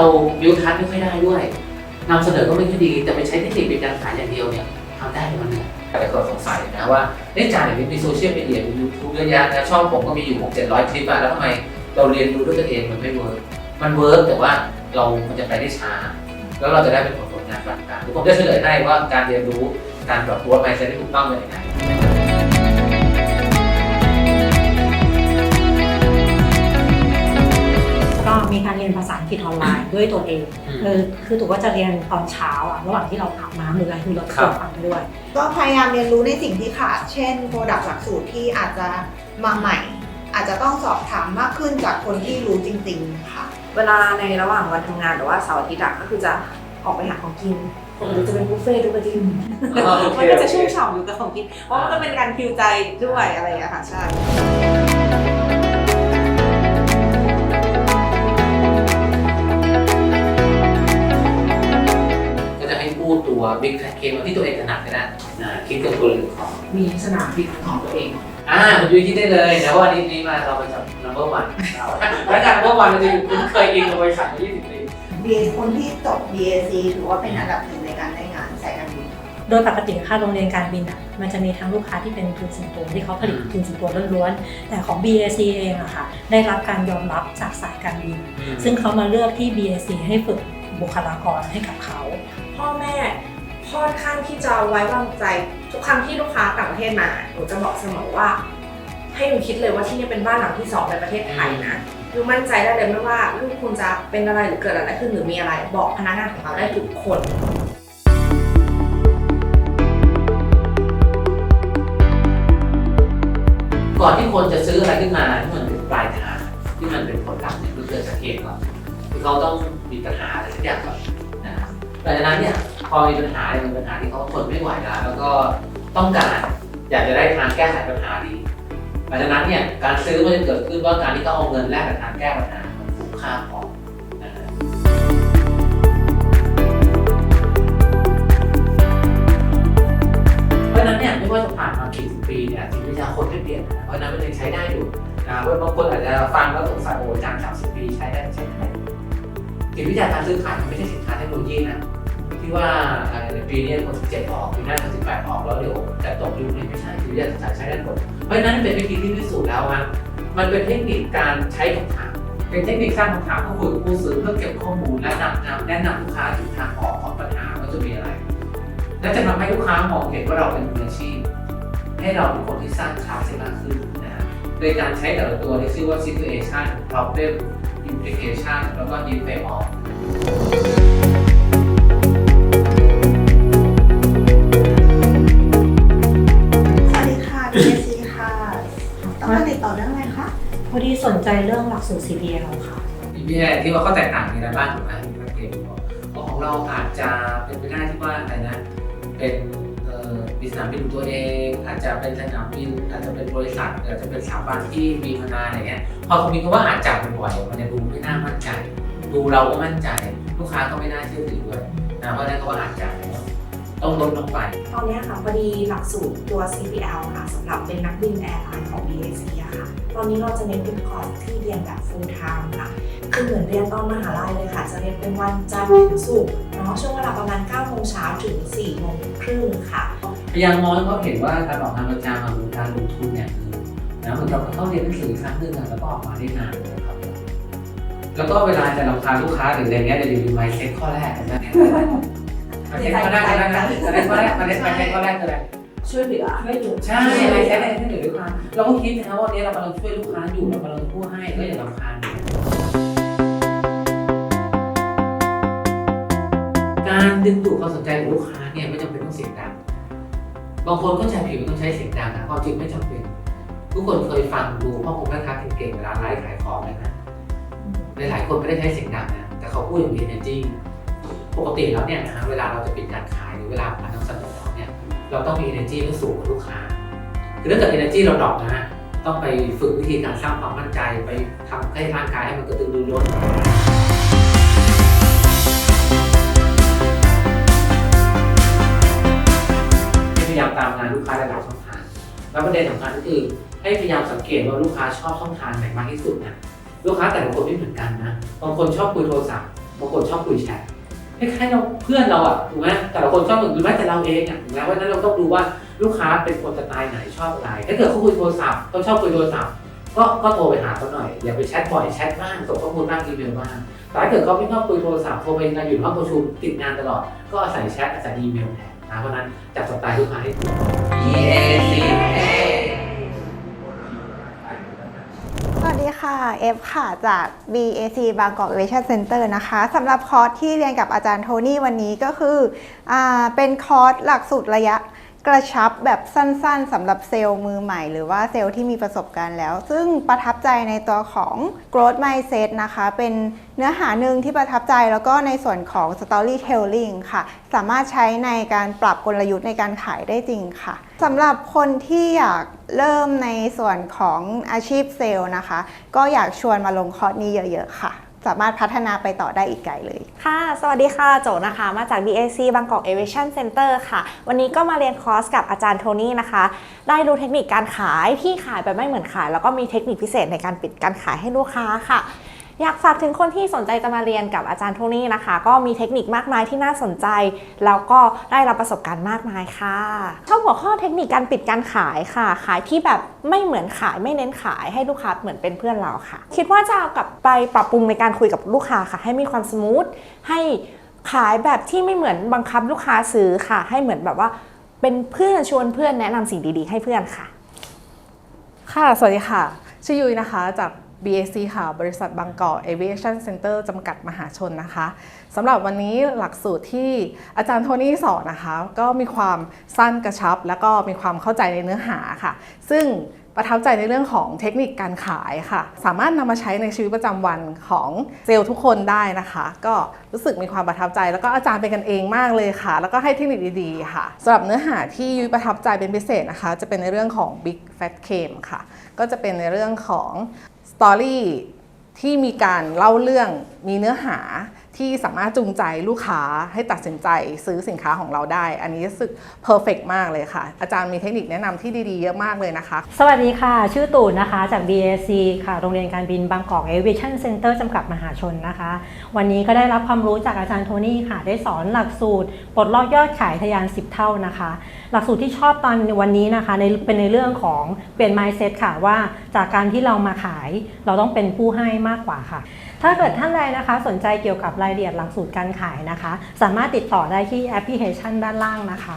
เราวิวทัศน์ไม่ค่อยได้ด้วยนำเสนอก็ไม่ค่อยดีแต่ไปใช้เทคนิคเป็นการขายอย่างเดียวเนี่ยทำได้มันเนี่ยแต่คนสงสัยนะว่าเอ๊ะจานเนี่ยมีโซเชียลมีเดียมียูทูบเยอะแยะนะช่องผมก็มีอยู่หกเจ็ดร้อยคลิปอะแล้วทำไมเราเรียนรู้ด้วยตัวเองมันไม่เวิร์กมันเวิร์กแต่ว่าเรามันจะไปได้ช้า แล้วเราจะได้เป็นผลผลงานปานกลางเดี๋ยวผมจะเฉลยให้ว่าการเรียนรู้การปรับตัวไมซ์เซ็ตที่ถูกต้องเป็นยังไง ก็มีการเรียนภาษาอังกฤษออนไลน์ด้วยตัวเองอืมเออคือถูกว่าจะเรียนตอนเช้าอะระหว่างที่เราอาบน้ำหรืออะไรคือเราจะครับเปิดฟังไปด้วย ก็พยายามเรียนรู้ในสิ่งที่ขาด เช่นโปรดักต์หลักสูตรที่อาจจะมาใหม่ อาจจะต้องสอบถามมากขึ้นจากคนที่รู้จริงๆค่ะ เวลาในระหว่างวันทำงานหรือว่าเสาร์อาทิตย์อะก็คือจะออกไปหาของกินปกติจะเป็นบุฟเฟ่ต์ทุกอาทิตย์อ๋อโอเคมันก็จะโอเคชุ่มฉ่ำอยู่กับของกินเพราะมันก็เป็นการคิวใจด้วยอะไรอย่างเงี้ยค่ะใช่ ก็จะให้พูดตัว Big Fat Cake ที่ตัวเองถนัดก็ได้อ่าคิดกับตัวเรื่องของมีสนามบินของตัวเอง อ่าคุณยุ้ยคิดได้เลยนะว่านี้นี้มาเราไปจับ number one เราแล้วจาก number one เราจะอยู่คุ้นเคยอินกับบริษัทมา20ปี BA คนที่จบ BAC ถือว่าเป็นอันดับหนึ่งในการได้งานสายการบิน โดยปกติค่าโรงเรียนการบินอะมันจะมีทั้งลูกค้าที่เป็นทุนส่วนตัวที่เขาผลิตทุนส่วนตัวล้วนๆ แต่ของ BAC เองอะค่ะได้รับการยอมรับจากสายการบิน ซึ่งเขามาเลือกที่ BAC ให้ฝึกบุคลากรให้กับเขา พ่อแม่ค่อนข้างที่จะไว้วางใจ ทุกครั้งที่ลูกค้าต่างประเทศมาหนูจะบอกเสมอว่า ให้หนูคิดเลยว่าที่นี่เป็นบ้านหลังที่สองในประเทศไทยนะหนูมั่นใจได้เลยไม่ว่าลูกคุณจะเป็นอะไรหรือเกิดอะไรขึ้นหรือมีอะไร บอกพนักงานของเราได้ทุกคนก่อนที่คนจะซื้ออะไรขึ้นมาที่มันเป็นปลายทางที่มันเป็นผลลัพธ์เนี่ยก็เกิดจากเหตุก่อนคือเขาต้อง หลังจากนั้นเนี่ยพอมีปัญหาเนี่ยมันเป็นปัญหาที่เขาทนไม่ไหวแล้วแล้วก็ต้องการอยากจะได้ทางแก้ไขปัญหาดีหลังจากนั้นเนี่ยการซื้อมันจะเกิดขึ้นว่าการที่เขาเอาเงินแลกกับทางแก้ปัญหามันคุ้มค่าพอนะครับเพราะฉะนั้นเนี่ยไม่ว่าจะผ่านมากี่สิบปีเนี่ยจิตวิทยาคนไม่เปลี่ยนนะเพราะนั้นมันยังใช้ได้อยู่นะเพราะบางคนอาจจะฟังแล้วสงสัยโอ้อาจารย์สามสิบปีใช้ได้ใช้ได้ จิตวิทยาการซื้อขายมันไม่ใช่สินค้าเทคโนโลยีนะที่ว่าในปีนี้คนสิบเจ็ดออกปีหน้าคนสิบแปดออกแล้วเดี๋ยวจะตกยุคนี้ไม่ใช่จิตวิทยาศาสตร์ใช้ได้หมดเพราะฉะนั้นเป็นวิธีที่พิสูจน์แล้วว่ามันเป็นเทคนิคการใช้คำถามเป็นเทคนิคสร้างคำถามก็คือผู้ซื้อเพื่อเก็บข้อมูลและนำนำแนะนำลูกค้าถึงทางออกของปัญหาว่าจะมีอะไร และจะทำให้ลูกค้ามองเห็นว่าเราเป็นมืออาชีพ ให้เราเป็นคนที่สร้างคลาสให้มากขึ้นนะฮะโดยการใช้แต่ละตัวที่ชื่อว่า situation problem implication แล้วก็ effect of สวัสดีค่ะ BAC ค่ะ ต้องมาติดต่อเรื่องอะไรคะ พอดีสนใจเรื่องหลักสูตร CPL ค่ะ อีพีแรกที่ว่าเขาแตกต่างกันอะไรบ้างถูกไหมที่นักเรียนบอกของเราอาจจะเป็นไปได้ที่ว่าอะไรนะ เป็นเอ่อมี สนามบินตัวเอง อาจจะเป็นสนามบินอาจจะเป็นบริษัทอาจจะเป็นสถาบันที่มีมานาอะไรเงี้ยพอคุณมีคำว่าอาจจะบ่อยมันจะดูไม่น่ามั่นใจดูเราก็มั่นใจ ลูกค้าก็ไม่น่าเชื่อถือด้วยนะเพราะนั้นคำว่าอาจจะต้องลดลงไป ตอนนี้ค่ะพอดีหลักสูตรตัว CPL ค่ะสำหรับเป็นนักบินแอร์ไลน์ของ BAC อะค่ะ ตอนนี้เราจะเน้นเป็นคอร์สที่เรียนแบบ full time ค่ะ คือเหมือนเรียนตอนมหาลัยเลยค่ะ จะเรียนเป็นวันจันทร์ถึงศุกร์เนาะช่วงเวลาประมาณ9โมงเช้าถึง4โมงครึ่งค่ะ พยายามมองให้เขาเห็นว่าการออกงานประจำอะคือการลงทุนเนี่ยคือนะเหมือนกับเข้าเรียนหนังสือครั้งหนึ่งอะแล้วก็ออกมาได้นานนะครับแล้วก็เวลาจะรำคาญลูกค้าหรืออะไรเงี้ยเดี๋ยวมีไมเซ็ตข้อแรกนะมาเซ็ตข้อแรกนะมาเซ็ตข้อแรกมาเซ็ตมาเซ็ตข้อแรกคืออะไรช่วยเหลือไม่หยุดใช่ไมเซ็ตอะไรที่เหลือลูกค้าเราก็คิดนะว่าวันนี้เรากำลังช่วยลูกค้าอยู่เรากำลังพูดให้ก็อย่ารำคาญการดึงดูดความสนใจของลูกค้าเนี่ยไม่จำเป็น บางคนก็ใจผิดว่าต้องใช้เสียงดังนะความจริงไม่จำเป็น ทุกคนเคยฟังดูพ่อคงแม่ค้าเก่งๆเวลาไลฟ์ขายของเลยนะในหลายคนไม่ได้ใช้เสียงดังนะแต่เขาพูดอย่างมี energy ปกติแล้วเนี่ยนะเวลาเราจะปิดการขายหรือเวลามานำเสนอของเนี่ย เราต้องมี energy ที่สูงกว่าลูกค้าคือถ้าเกิด energy เราดรอปนะฮะต้องไปฝึกวิธีการสร้างความมั่นใจไปทำให้ร่างกายให้มันกระตือรือร้น ลูกค้าหลายๆช่องทางแล้วประเด็นสำคัญก็คือให้พยายามสังเกตว่าลูกค้าชอบช่องทางไหนมากที่สุดนะลูกค้าแต่ละคนไม่เหมือนกันนะบางคนชอบคุยโทรศัพท์บางคนชอบคุยแชทคล้ายๆเราเพื่อนเราอะถูกไหมแต่ละคนชอบหรือแม้แต่เราเองอะถูกไหมเพรานั้นเราต้องดูว่าลูกค้าเป็นคนสไตล์ไหนชอบอะไรถ้าเกิดเขาคุยโทรศัพท์เขาชอบคุยโทรศัพท์ก็ก็โทรไปหาเขาหน่อยอย่าไปแชทบ่อยแชทบ้างส่งข้อมูลบ้างอีเมลบ้างแต่ถ้าเกิดเขาไม่ชอบคุยโทรศัพท์โทรไปงานอยู่ห้องประชุมติดงานตลอด ก็อาศัยแชทอาศัยอีเมลแทน นะเพราะนั้นจับสไตล์ลูกค้าให้ถูกสวัสดีค่ะ เอฟค่ะ จาก BAC บางกอก Aviation Center นะคะสำหรับคอร์สที่เรียนกับอาจารย์โทนี่วันนี้ก็คืออาเป็นคอร์สหลักสูตรระยะ กระชับแบบสั้นๆสำหรับเซลล์มือใหม่ หรือว่าเซลล์ที่มีประสบการณ์แล้ว ซึ่งประทับใจในตัวของ growth mindset นะคะ เป็นเนื้อหาหนึ่งที่ประทับใจแล้วก็ในส่วนของ storytelling ค่ะ สามารถใช้ในการปรับกลยุทธ์ในการขายได้จริงค่ะสำหรับคนที่อยากเริ่มในส่วนของอาชีพเซลล์นะคะ ก็อยากชวนมาลงคอร์สนี้เยอะ ๆ ค่ะ สามารถพัฒนาไปต่อได้อีกไกลเลย ค่ะ สวัสดีค่ะ โจนะคะ มาจาก BAC บางกอก Aviation Center ค่ะ วันนี้ก็มาเรียนคอร์สกับอาจารย์โทนี่นะคะ ได้รู้เทคนิคการขายที่ขายแบบไม่เหมือนขาย แล้วก็มีเทคนิคพิเศษในการปิดการขายให้ลูกค้าค่ะ อยากฝากถึงคนที่สนใจจะมาเรียนกับอาจารย์โทนี่นะคะ ก็มีเทคนิคมากมายที่น่าสนใจ แล้วก็ได้รับประสบการณ์มากมายค่ะ ชอบหัวข้อเทคนิคการปิดการขายค่ะ ขายที่แบบไม่เหมือนขายไม่เน้นขายให้ลูกค้าเหมือนเป็นเพื่อนเราค่ะ คิดว่าจะเอากลับไปปรับปรุงในการคุยกับลูกค้าค่ะ ให้มีความสมูทให้ขายแบบที่ไม่เหมือนบังคับลูกค้าซื้อค่ะ ให้เหมือนแบบว่า เป็นเพื่อนชวนเพื่อนแนะนำสิ่งดีๆ ให้เพื่อนค่ะ ค่ะ สวัสดีค่ะ ชื่อยุ้ยนะคะจาก BAC ค่ะ บริษัทบางกอก Aviation Center จำกัดมหาชนนะคะสำหรับวันนี้หลักสูตรที่อาจารย์โทนี่สอนนะคะ ก็มีความสั้นกระชับ แล้วก็มีความเข้าใจในเนื้อหาค่ะ ซึ่งประทับใจในเรื่องของเทคนิคการขายค่ะ สามารถนำมาใช้ในชีวิตประจำวันของเซลล์ทุกคนได้นะคะ ก็รู้สึกมีความประทับใจ แล้วก็อาจารย์เป็นกันเองมากเลยค่ะ แล้วก็ให้เทคนิคดีๆค่ะสำหรับเนื้อหาที่ยุ้ยประทับใจเป็นพิเศษนะคะ จะเป็นในเรื่องของ Big Fat c a m ค่ะ ก็จะเป็นในเรื่องของ สตอรี่ที่มีการเล่าเรื่องมีเนื้อหา ที่สามารถจูงใจลูกค้าให้ตัดสินใจซื้อสินค้าของเราได้ อันนี้รู้สึกเพอร์เฟกมากเลยค่ะ อาจารย์มีเทคนิคแนะนำที่ดีๆ เยอะมากเลยนะคะ สวัสดีค่ะ ชื่อตู่นะคะ จาก BAC ค่ะ โรงเรียนการบินบางกอก Aviation Center จำกัดมหาชนนะคะ วันนี้ก็ได้รับความรู้จากอาจารย์โทนี่ค่ะ ได้สอนหลักสูตรปลดล็อกยอดขายทะยาน 10 เท่านะคะ หลักสูตรที่ชอบตอนวันนี้นะคะในเป็นในเรื่องของเปลี่ยน mindset ค่ะว่าจากการที่เรามาขาย เราต้องเป็นผู้ให้มากกว่าค่ะ ถ้าเกิดท่านใดนะคะสนใจเกี่ยวกับรายละเอียดหลักสูตรการขายนะคะ สามารถติดต่อได้ที่แอปพลิเคชันด้านล่างนะคะ